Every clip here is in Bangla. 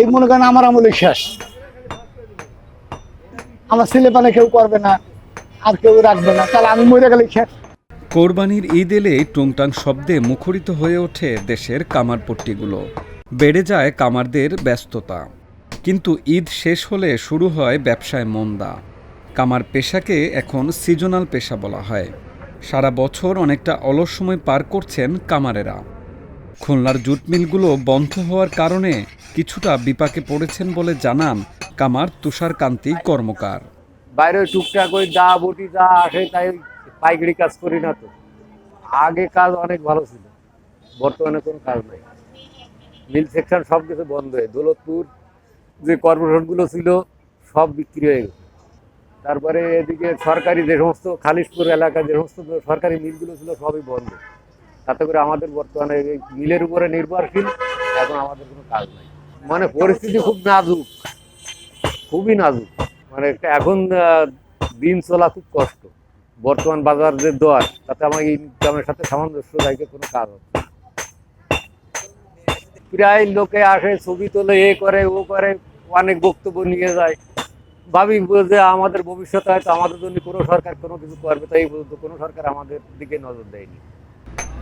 এই মনে করেন আমার আমলে শেষ। আমার ছেলে পালে কেউ করবে না, আর কেউ রাখবে না, তাহলে আমি মরে গেলে শেষ। কোরবানির ঈদ এলে টুংটাং শব্দে মুখরিত হয়ে ওঠে দেশের কামারপট্টিগুলো বেড়ে যায় কামারদের ব্যস্ততা। কিন্তু ঈদ শেষ হলে শুরু হয় ব্যবসায় মন্দা। কামার পেশাকে এখন সিজনাল পেশা বলা হয়। সারা বছর অনেকটা অলস সময় পার করছেন কামারেরা। খুলনার জুট মিলগুলো বন্ধ হওয়ার কারণে কিছুটা বিপাকে পড়েছেন বলে জানান কামার তুষারকান্তি কর্মকার। বাইরে টুকটাক ওই দা বটি যা আসে তাই পাইকারি কাজ করি না তো। আগে কাজ অনেক ভালো ছিল, বর্তমানে কোনো কাজ নাই। মিল সেকশন সব কিছু বন্ধ হয়ে, দৌলতপুর যে কর্পোরেশনগুলো ছিল সব বিক্রি হয়ে গেছে। তারপরে এদিকে সরকারি যে সমস্ত খালিশপুর এলাকা যে সমস্ত সরকারি মিলগুলো ছিল সবই বন্ধ। তাতে করে আমাদের বর্তমানে মিলের উপরে নির্ভরশীল এখন আমাদের কোনো কাজ নাই। মানে পরিস্থিতি খুব নাজুক, খুবই নাজুক। মানে এখন দিন চলা খুব কষ্ট। বর্তমান বাজার যে দর, তাতে আমার ইনকামের সাথে সামঞ্জস্য রাখে কোনো কাজ হচ্ছে প্রায় লোকে আসে, ছবি তোলে, এ করে, ও করে, অনেক বক্তব্য নিয়ে যায়। ভাবি যে আমাদের ভবিষ্যতে হয়তো আমাদের জন্য কোনো সরকার কোনো কিছু করবে, তাই পর্যন্ত কোনো সরকার আমাদের দিকে নজর দেয়নি।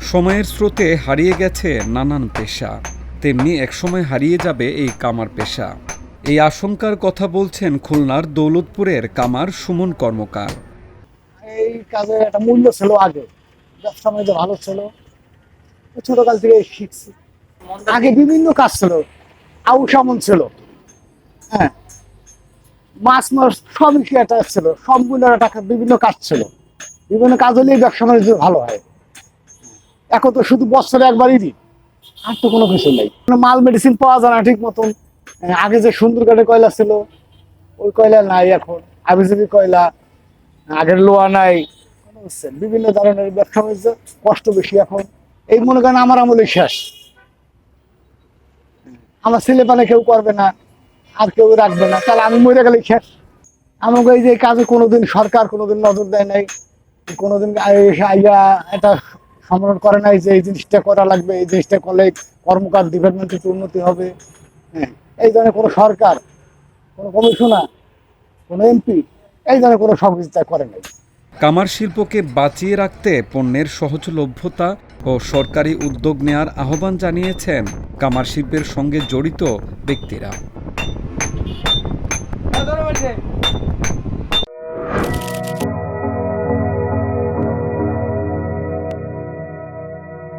সময়ের স্রোতে হারিয়ে গেছে নানান পেশা। তেমনি একসময় হারিয়ে যাবে এই কামার পেশা। এই আশঙ্কার কথা বলছেন খুলনার দৌলতপুরের কামার সুমন কর্মকার। এই কাজের একটা মূল্য ছিল আগে। ব্যবসা ভালো ছিল ছোটকাল থেকে শিখছি। আগে বিভিন্ন কাজ ছিল আউশ আমন ছিল। হ্যাঁ। মাছ মাছ সবই একটা ছিল সবগুলো বিভিন্ন কাজ ছিল। বিভিন্ন কাজ হলেই ব্যবসা বাণিজ্য ভালো হয়। এখন তো শুধু বছরে একবারই দিই। আর তো কোনো কিছু নেই। মাল মেডিসিন পাওয়া যায় না ঠিক মতন। আগে যে সুন্দর কাঠে কয়লা ছিল, ওই কয়লা নাই এখন। আবিজবি কয়লা, আগের লোয়া নাই। বিভিন্ন ধরনের ব্যবসা বাণিজ্য কষ্ট বেশি এখন। এই মনে করেন আমার আমলে শেষ। আমার ছেলে পালে কেউ করবে না, আর কেউ রাখবে না। তাহলে আমি মরে গেলে শেষ। আমাকে এই যে কাজে কোনোদিন সরকার কোনোদিন নজর দেয় নাই। কোনোদিন এসে আইয়া এটা সম্মান করে নাই যে এই জিনিসটা করা লাগবে, এই জিনিসটা করলে কর্মকার ডিপার্টমেন্টের উন্নতি হবে। হ্যাঁ এই ধরনের কোনো সরকার, কোনো কমিশনার, কোনো এমপি এই ধরনের কোনো সহযোগিতা করে নাই। কামার শিল্পকে বাঁচিয়ে রাখতে পণ্যের সহজলভ্যতা ও সরকারি উদ্যোগ নেয়ার আহ্বান জানিয়েছেন কামার শিল্পের সঙ্গে জড়িত ব্যক্তিরা।